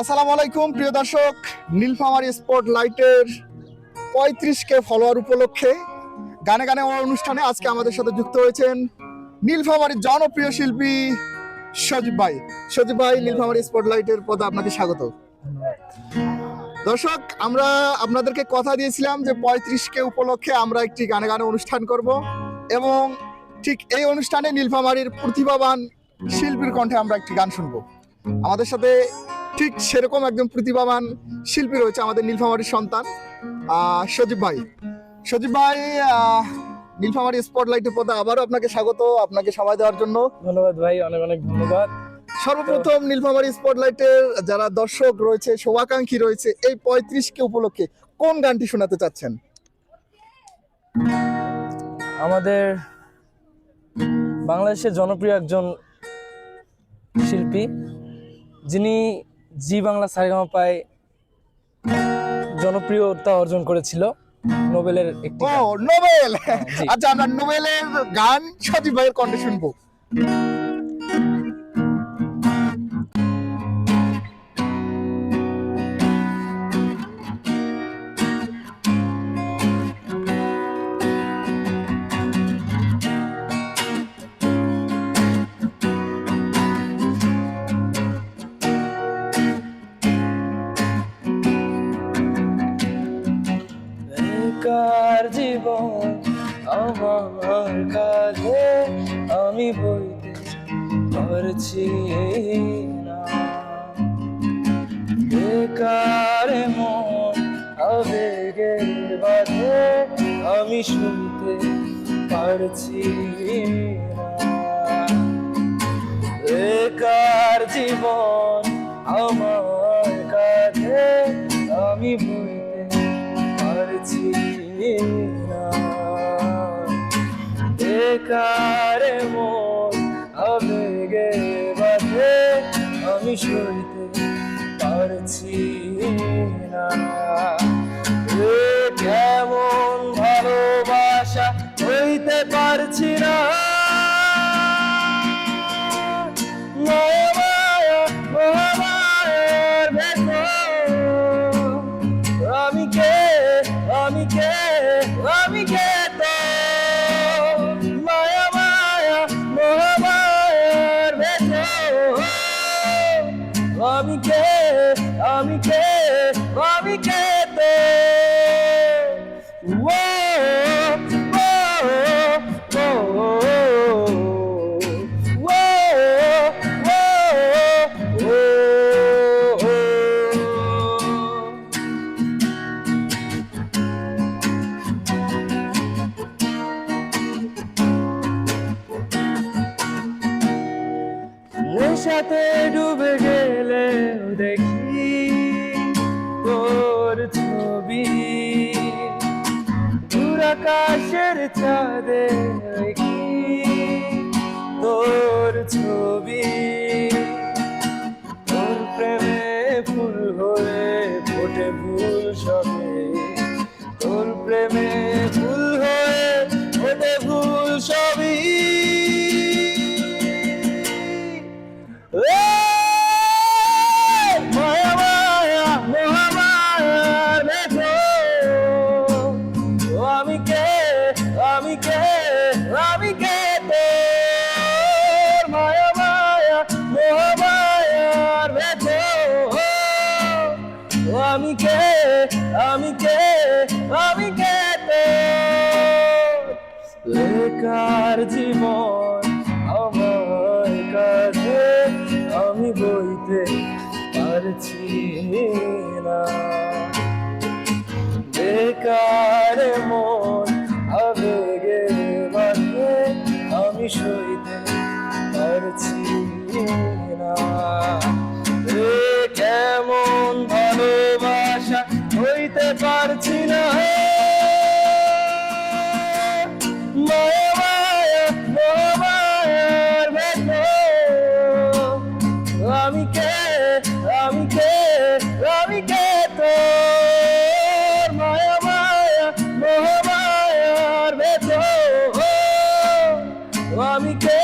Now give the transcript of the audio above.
আসসালামু আলাইকুম, প্রিয় দর্শক। নীলফামারী স্পট লাইটের পঁয়ত্রিশ কে ফলোয়ার উপলক্ষে গানে গানে অনুষ্ঠানে আজকে আমাদের সাথে যুক্ত হয়েছেন নীলফামারীর জনপ্রিয় শিল্পী সজীব ভাই। সজীব ভাই, নীলফামারী স্পট লাইটের পদে আপনাকে স্বাগত। দর্শক, আমরা আপনাদেরকে কথা দিয়েছিলাম যে পঁয়ত্রিশ কে উপলক্ষে আমরা একটি গানে গানে অনুষ্ঠান করব এবং ঠিক এই অনুষ্ঠানে নীলফামারীর প্রতিভাবান শিল্পীর কণ্ঠে আমরা একটি গান শুনব। আমাদের সাথে ঠিক সেরকম একজন প্রতিভাবান শিল্পী রয়েছে আমাদের নীলফামারীর সন্তান সজীব ভাই। সজীব ভাই নীলফামারী স্পটলাইটের পদে আবারও আপনাকে স্বাগত আপনাকে সময় দেওয়ার জন্য। ধন্যবাদ ভাই অনেক অনেক ধন্যবাদ। সর্বপ্রথম নীলফামারী স্পটলাইটের যারা দর্শক রয়েছে শোভাকাঙ্ক্ষী রয়েছে এই পঁয়ত্রিশ কে উপলক্ষে কোন গানটি শোনাতে চাচ্ছেন? আমাদের বাংলাদেশের জনপ্রিয় একজন শিল্পী যিনি জি বাংলা সারেগামাপায় জনপ্রিয়তা অর্জন করেছিল। নোবেলের একটি ও নোবেল! আচ্ছা আমরা নোবেলের গান সজীব ভাইয়ের কণ্ঠে শুনব। বেকার জীবন আমার কাঁধে আমি বইতে পারছি না। বেকার মন আবেগে বাঁধে আমি শুনতে পারছি বেকার জীবন আমার কাঁধে আমি না বেকার মন আবেগে বাঁধে আমি সইতে পারছি না কেমন ভালোবাসা হইতে পারছি না। আমি কে? আমি কে? নেশাতে ডুবে গেলে দেখি তোর ছবি। দূর আকাশের চাঁদে দেখি তোর ছবি। তোর প্রেমে ফুল হয়ে ফোটে ফুল সবে। আমি কে আমি কে তোর মায়া মায়া মহামায়ার ভেতর। আমি কে আমি কে তোর। জীবন আমার কাছে আমি বইতে পারছি না। বেকার মন আবেগে We could.